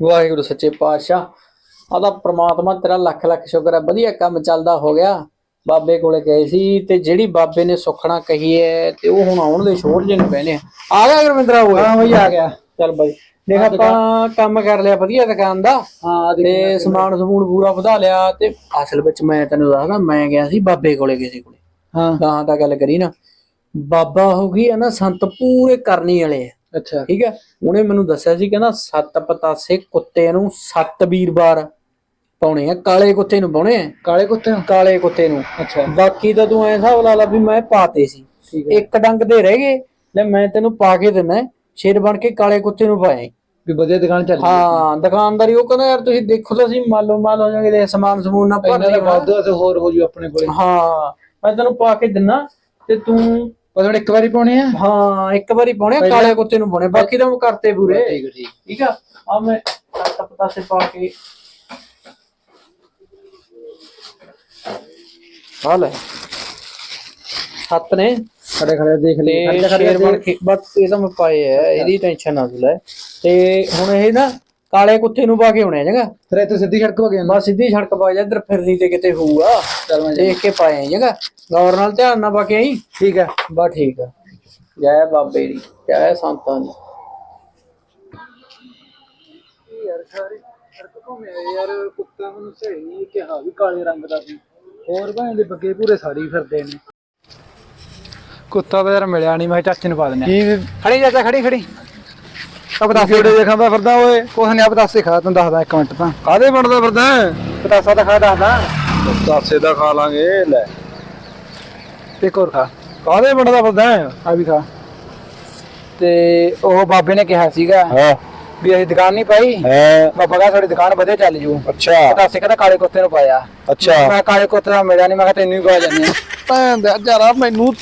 ਵਾਹਿਗੁਰੂ ਸੱਚੇ ਪਾਤਸ਼ਾਹ। ਆਦਾ ਪ੍ਰਮਾਤਮਾ ਤੇਰਾ ਲੱਖ ਲੱਖ ਸ਼ੁਕਰ ਹੈ। ਵਧੀਆ ਕੰਮ ਚੱਲਦਾ ਹੋ ਗਿਆ। ਬਾਬੇ ਕੋਲੇ ਗਏ ਸੀ ਤੇ ਜਿਹੜੀ ਬਾਬੇ ਨੇ ਸੁਖਣਾ ਕਹੀ ਹੈ ਤੇ ਉਹ ਹੁਣ ਆਉਣ ਦੇ ਛੋੜ ਜੇ ਨੂੰ ਕਹਿੰਦੇ ਆ। ਆ ਗਿਆ ਗੁਰਵਿੰਦਰਾ ਉਹ ਹਾਂ ਬਈ ਆ ਗਿਆ। ਚੱਲ ਬਾਈ। ਦੇਖ ਆਪਾਂ ਕੰਮ ਕਰ ਲਿਆ ਵਧੀਆ ਦੁਕਾਨ ਦਾ ਹਾਂ ਤੇ ਸਮਾਨ ਸਮੂਨ ਪੂਰਾ ਵਧਾ ਲਿਆ ਤੇ ਅਸਲ ਵਿੱਚ ਮੈਂ ਤੈਨੂੰ ਦੱਸਦਾ ਮੈਂ ਗਿਆ ਸੀ ਬਾਬੇ ਕੋਲੇ ਕਿਸੇ ਕੋਲੇ। ਹਾਂ। ਗਾਂ ਤਾਂ ਗੱਲ ਕਰੀ ਨਾ। ਬਾਬਾ ਹੋ ਗਈ ਹੈ ਨਾ ਸੰਤ ਪੂਰੇ ਕਰਨੀ ਵਾਲੇ ਆ। ਅੱਛਾ। ਠੀਕ ਹੈ? ਉਹਨੇ ਮੈਨੂੰ ਦੱਸਿਆ ਸੀ ਕਹਿੰਦਾ ਸੱਤ ਪਤਾਸੇ ਕੁੱਤੇ ਨੂੰ ਸੱਤ ਵੀਰਵਾਰ ਪਾਉਣੇ ਆ। ਕਾਲੇ ਕੁੱਤੇ ਨੂੰ ਪਾਉਣੇ ਆ। ਕਾਲੇ ਕੁੱਤੇ ਨੂੰ? ਕਾਲੇ ਕੁੱਤੇ ਨੂੰ। ਅੱਛਾ। ਬਾਕੀ ਤਾਂ ਤੂੰ ਐ ਹਿਸਾਬ ਲਾ ਲਾ ਵੀ ਮੈਂ ਪਾਤੇ ਸੀ। ਠੀਕ ਹੈ। ਇੱਕ ਡੰਗ ਦੇ ਰਹਿ ਗਏ ਲੈ ਮੈਂ ਤੈਨੂੰ ਪਾ ਕੇ ਦਿੰਦਾ। ਸ਼ੇਰ ਬਣ ਕੇ ਕਾਲੇ ਕੁੱਤੇ ਨੂੰ ਪਾਏ ਵੀ ਵਧੀਆ ਦੁਕਾਨ ਚੱਲ ਹਾਂ। ਦੁਕਾਨਦਾਰੀ ਉਹ ਕਹਿੰਦਾ ਯਾਰ ਤੁਸੀਂ ਦੇਖੋ ਤਾਂ ਅਸੀਂ ਮਾਲੋ ਮਾਲ ਹੋ ਜਾਗੇ ਸਮਾਨ ਸਮੂਨ ਨਾ ਭਰ ਲਈ ਵਾਧੂ ਤੇ ਹੋਰ ਹੋ ਜੂ ਆਪਣੇ ਕੋਲੇ। ਹਾਂ ਮੈਂ ਤੈਨੂੰ ਪਾ ਕੇ ਦਿੰਨਾ ਤੇ ਤੂੰ ਪਰ ਹੁਣ ਇੱਕ ਵਾਰੀ ਪਾਉਣੇ ਆ? ਹਾਂ ਇੱਕ ਵਾਰੀ ਪਾਉਣੇ ਆ, ਕਾਲੇ ਕੁੱਤੇ ਨੂੰ ਪਾਉਣੇ ਬਾਕੀ ਤਾਂ ਉਹ ਕਰਤੇ ਪੂਰੇ। ਠੀਕ ਹੈ ਠੀਕ ਠੀਕ ਆ। ਆ? ਮੈਂ ਸੱਤ ਪਤਾਸੇ ਪਾ ਕੇ ਆ ਲੈ। ਸੱਤ ਨੇ। ਖੜੇ ਖੜੇ ਦੇਖ ਲਈ। ਤੇ ਖੜੇ ਖੜੇ ਸ਼ੇਰ ਬਣ ਕੇ ਬਸ ਇਹ ਤਾਂ ਮੈਂ ਪਾਏ ਐ ਇਹਦੀ ਟੈਨਸ਼ਨ ਨਾ ਲੈ। ਤੇ ਹੁਣ ਇਹ ਨਾ ਕਾਲੇ ਕੁੱਤੇ ਨੂੰ ਪਾ ਕੇ ਆਉਣੇ ਜਗਾ ਫਿਰ ਇੱਥੇ ਸਿੱਧੀ ਸੜਕ ਹੋ ਗਿਆ ਨਾ ਬਸ ਸਿੱਧੀ ਸੜਕ ਪਾ ਜਾ ਇੱਧਰ ਫਿਰਨੀ ਤੇ ਕਿਤੇ ਹੋਊਗਾ। ਚੱਲ ਮੈਂ ਦੇਖ ਕੇ ਪਾਏ ਜਗਾ ਗੌਰ ਨਾਲ ਧਿਆਨ ਨਾਲ ਪਾ ਕੇ ਆਈ। ਠੀਕ ਹੈ। ਬਸ ਠੀਕ ਆ। ਜੈ ਬਾਬੇ ਦੀ ਜੈ ਸੰਤਾਂ ਦੀ। ਯਾਰ ਸਾਰੇ ਸੜਕ ਘੁੰਮਿਆ ਯਾਰ ਕੁੱਤਾ ਮੈਨੂੰ ਸਹੀ ਨਹੀਂ ਕਿਹਾ ਵੀ ਕਾਲੇ ਰੰਗ ਦਾ ਸੀ। ਹੋਰ ਦੇ ਬੱਗੇ ਪੂਰੇ ਸਾੜੀ ਫਿਰਦੇ ਨੇ। ਕੁੱਤਾ ਤਾਂ ਯਾਰ ਮਿਲਿਆ ਨਹੀਂ ਮੈਂ ਕਿਹਾ ਚਾਚੇ ਨੂੰ ਪਾ ਦਿੰਦੇ ਕੀ ਖੜੀ ਚਾਚਾ ਖੜੀ ਖੜੀ। ਆ ਪਤਾਸੇ ਦੇਖਾਂਦਾ ਫਿਰਦਾ ਓਏ? ਕੁਛ ਨਹੀਂ ਆ ਪਤਾਸੇ ਖਾ ਤੈਨੂੰ ਦੱਸਦਾ ਇੱਕ ਮਿੰਟ ਤਾਂ। ਕਾਦੇ ਬਣਦਾ ਫਿਰਦਾ? ਪਤਾਸਾ ਤਾਂ ਖਾ ਦੱਸਦਾ। ਸਾਸੇ ਦਾ ਖਾ ਲਾਂਗੇ ਲੈ। ਇੱਕ ਹੋਰ ਖਾ। ਕਾਦੇ ਬਣਦਾ ਫਿਰਦਾ? ਆ ਵੀ ਖਾ। ਤੇ ਉਹ ਬਾਬੇ ਨੇ ਕਿਹਾ ਸੀਗਾ ਹਾਂ। ਵੀ ਅਸੀਂ ਦੁਕਾਨ ਨਹੀਂ ਪਾਈ। ਹੈ। ਬਾਬਾ ਕਹਿੰਦਾ ਸਾਡੀ ਦੁਕਾਨ ਵਧੀਆ ਚੱਲ ਜੂ। ਅੱਛਾ। ਪਤਾਸੇ ਕਹਿੰਦਾ ਕਾਲੇ ਕੁੱਤੇ ਨੂੰ ਪਾਇਆ। ਅੱਛਾ। ਮੈਂ ਕਾਲੇ ਕੁੱਤੇ ਦਾ ਮਿਲਿਆ ਨਹੀਂ। ਮੈਂ ਕਿਹਾ ਤੈਨੂੰ ਹੀ ਪਾ ਜਾਂਦੇ ਆ ਭੈਣ ਦਾ ਜਰਾ ਮੈਨੂੰ